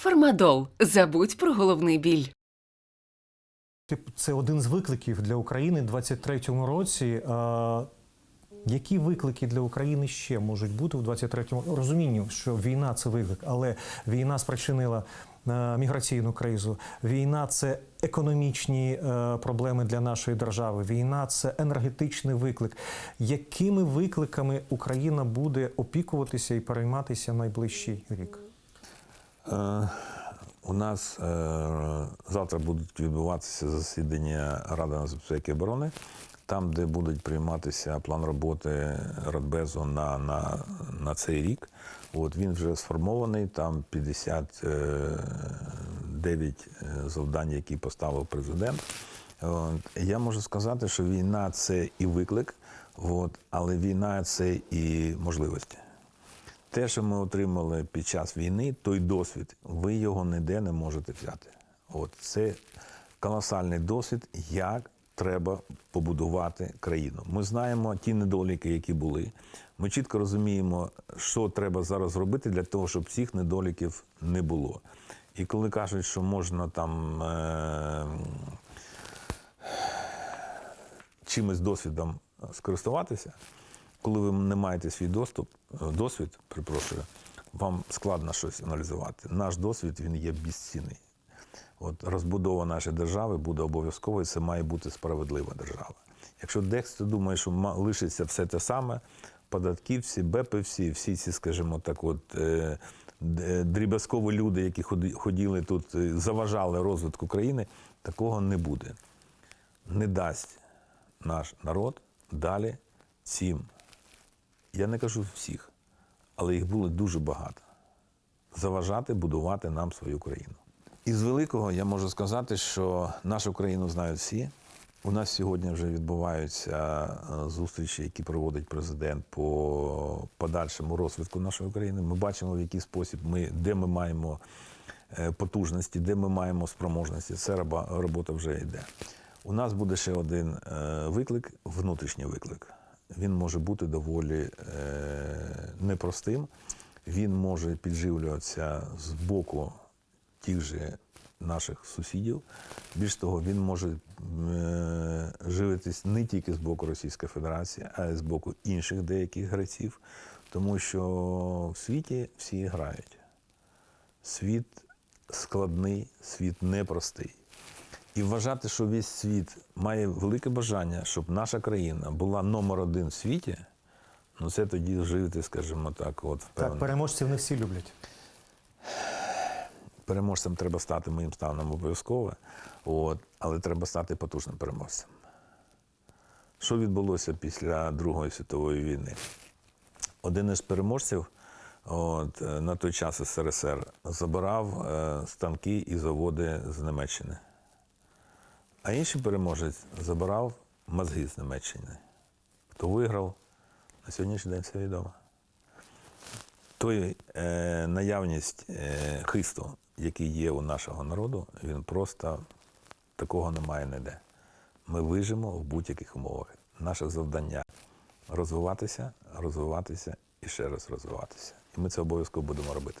Фармадол. Забудь про головний біль. Це один з викликів для України в 23-му році. Які виклики для України ще можуть бути в 23-му розумінню, що війна це виклик, але війна спричинила міграційну кризу. Війна це економічні е, проблеми для нашої держави. Війна це енергетичний виклик. Якими викликами Україна буде опікуватися і перейматися найближчий рік? Е, У нас е, завтра будуть відбуватися засідання Ради нацбезпеки і оборони, там, де будуть прийматися план роботи Радбезу на, на, на цей рік. От він вже сформований, там 59 е, завдань, які поставив президент. От. Я можу сказати, що війна це і виклик, от, але війна це і можливості. Те, що ми отримали під час війни, той досвід, ви його ніде не можете взяти. От це колосальний досвід, як треба побудувати країну. Ми знаємо ті недоліки, які були. Ми чітко розуміємо, що треба зараз робити для того, щоб цих недоліків не було. І коли кажуть, що можна там е- чимось досвідом скористуватися, коли ви не маєте свій доступ, е, досвід, перепрошую, вам складно щось аналізувати. Наш досвід він є безцінний. От розбудова нашої держави буде обов'язково, і це має бути справедлива держава. Якщо дехто думає, що лишиться все те саме, податківці, бепівці, всі ці, скажімо так, от е, дріб'язкові люди, які ходи- ходили тут, е, заважали розвитку країни, такого не буде. Не дасть наш народ далі цим. Я не кажу всіх, але їх було дуже багато. Заважати будувати нам свою країну. Із великого я можу сказати, що нашу країну знають всі. У нас сьогодні вже відбуваються е, зустрічі, які проводить президент по подальшому розвитку нашої країни. Ми бачимо, в який спосіб ми, де ми маємо е, потужності, де ми маємо спроможності. Це робота вже йде. У нас буде ще один е, виклик, внутрішній виклик. Він може бути доволі е, непростим. Він може підживлюватися з боку тих же наших сусідів. Більш того, він може е, живитись не тільки з боку Російської Федерації, а й з боку інших деяких гравців, тому що в світі всі грають. Світ складний, світ непростий. І вважати, що весь світ має велике бажання, щоб наша країна була номер один в світі, ну це тоді жити, скажімо так, от Так, впевнено. переможців не всі люблять. Переможцем треба стати моїм станом обов'язково, от, але треба стати потужним переможцем. Що відбулося після Другої світової війни? Один із переможців от, е, на той час СРСР забирав е, станки і заводи з Німеччини. А інший переможець забирав мозги з Німеччини. Хто виграв, на сьогоднішній день все відомо той е, наявність е, хисту, який є у нашого народу, він просто такого немає ніде. Ми вижимо в будь-яких умовах. Наше завдання розвиватися, розвиватися і ще раз розвиватися. І ми це обов'язково будемо робити.